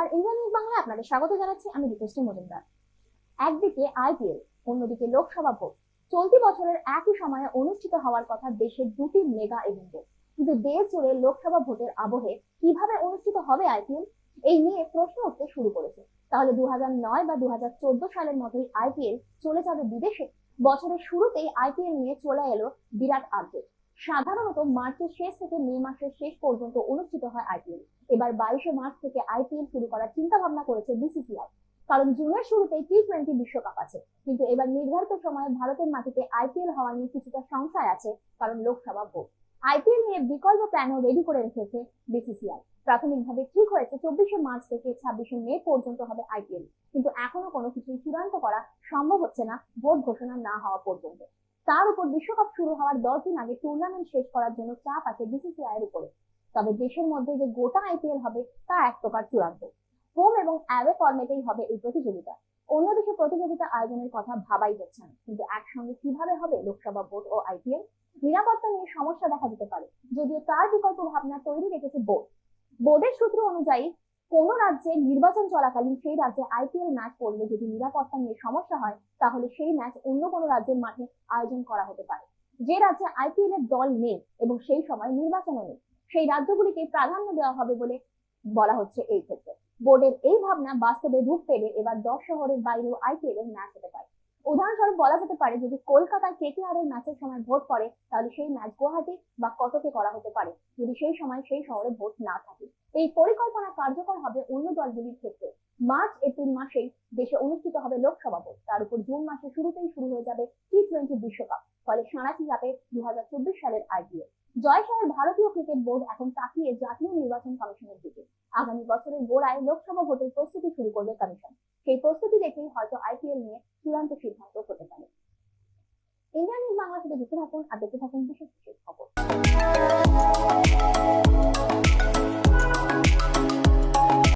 নমস্কার Indian news আপনাদের স্বাগত জানাচ্ছি। আমি মজুমদার। একদিকে আইপিএল অন্যদিকে লোকসভা ভোট। চলতি বছরের একই সময়ে অনুষ্ঠিত হওয়ার কথা দেশের দুটি মেগা ইভেন্টে। কিন্তু দেশ জুড়ে লোকসভা ভোটের আবহে কীভাবে অনুষ্ঠিত হবে আইপিএল এই নিয়ে প্রশ্ন উঠতে শুরু করেছে। তাহলে দু নয় বা দু হাজার চোদ্দ সালের মতোই আইপিএল চলে যাবে বিদেশে? বছরের শুরুতেই আইপিএল নিয়ে চলে এলো বিরাট আপডেট। সাধারণত মার্চের শেষ থেকে মে মাসের শেষ পর্যন্ত অনুষ্ঠিত হয় আইপিএল এবার বাইশে মার্চ থেকে আইপিএল শুরু করার চিন্তা ভাবনা করেছে বিসিসিআই কারণ জুনের শুরুতেই টি টোয়েন্টি বিশ্বকাপ আছে। কিন্তু এবার নির্ধারিত সময়ে ভারতের মাটিতে আইপিএল হওয়া নিয়ে কিছুটা সংশয় আছে, কারণ লোকসভা ভোট। আইপিএল নিয়ে বিকল্প প্ল্যানও রেডি করে রেখেছে বিসিসিআই প্রাথমিকভাবে ঠিক হয়েছে, চব্বিশে মার্চ থেকে ছাব্বিশে মে পর্যন্ত হবে আইপিএল কিন্তু এখনও কোনো কিছুই চূড়ান্ত করা সম্ভব হচ্ছে না, ভোট ঘোষণা না হওয়া পর্যন্ত। তার উপর বিশ্বকাপ শুরু হওয়ার দশ দিন আগে টুর্নামেন্ট শেষ করার জন্য চাপ আছে বিসিসিআই এর উপরে। তবে দেশের মধ্যে যে গোটা আইপিএল হবে, তা এক প্রকার চূড়ান্ত। হোম এবং অ্যাওয়ে ফরম্যাটেই হবে এই প্রতিযোগিতা। অন্য দেশে প্রতিযোগিতা আয়োজনের কথা ভাবাই হচ্ছে না। কিন্তু একসঙ্গে কীভাবে হবে লোকসভা ভোট ও আইপিএল নিরাপত্তা নিয়ে সমস্যা দেখা যেতে পারে। যদিও তার বিকল্প ভাবনা তৈরি রেখেছে বোর্ড। বোর্ডের সূত্র অনুযায়ী কোন রাজ্যে নির্বাচন চলাকালীন সেই রাজ্যে আইপিএল ম্যাচ করলে যদি নিরাপত্তা নিয়ে সমস্যা হয়, তাহলে সেই ম্যাচ অন্য কোনো রাজ্যের মাঠে আয়োজন করা হতে পারে। যে রাজ্যে আইপিএল এর দল নেই এবং সেই সময় নির্বাচনও নেই, সেই রাজ্যগুলিকে প্রাধান্য দেওয়া হবে বলে বলা হচ্ছে এই ক্ষেত্রে। বোর্ডের এই ভাবনা বাস্তবে রূপ পেলে এবার দশ শহরের বাইরেও আইপিএল এর ম্যাচ হতে পারে। উদাহরণস্বরূপ বলা যেতে পারে, যদি কলকাতায় কেকেআর এর ম্যাচের সময় ভোট পড়ে, তাহলে সেই ম্যাচ গুয়াহাটি বা কটকে করা হতে পারে, যদি সেই সময় সেই শহরে ভোট না থাকে। এই পরিকল্পনা কার্যকর হবে অন্য দলগুলির ক্ষেত্রে। মার্চ, এপ্রিল মাসেই দেশে অনুষ্ঠিত হবে লোকসভা ভোট। তার উপর জুন মাসের শুরুতেই শুরু হয়ে যাবে টি টোয়েন্টি বিশ্বকাপ, ফলে সাঁড়াশি যাবে দু হাজার চব্বিশ সালের আইপিএল। জয়শাহের ভারতীয় ক্রিকেট বোর্ড এখন তাকিয়ে জাতীয় নির্বাচন কমিশনের দিকে। আগামী বছরের গোড়ায় লোকসভা ভোটের প্রস্তুতি শুরু করবে কমিশন। সেই প্রস্তুতি দেখেই হয়তো আইপিএল নিয়ে চূড়ান্ত সিদ্ধান্ত হতে পারে। ইন্ডিয়ান নিউজ বাংলা সাথে দেখতে থাকুন আর দেখতে থাকুন বিশেষ বিশেষ খবর।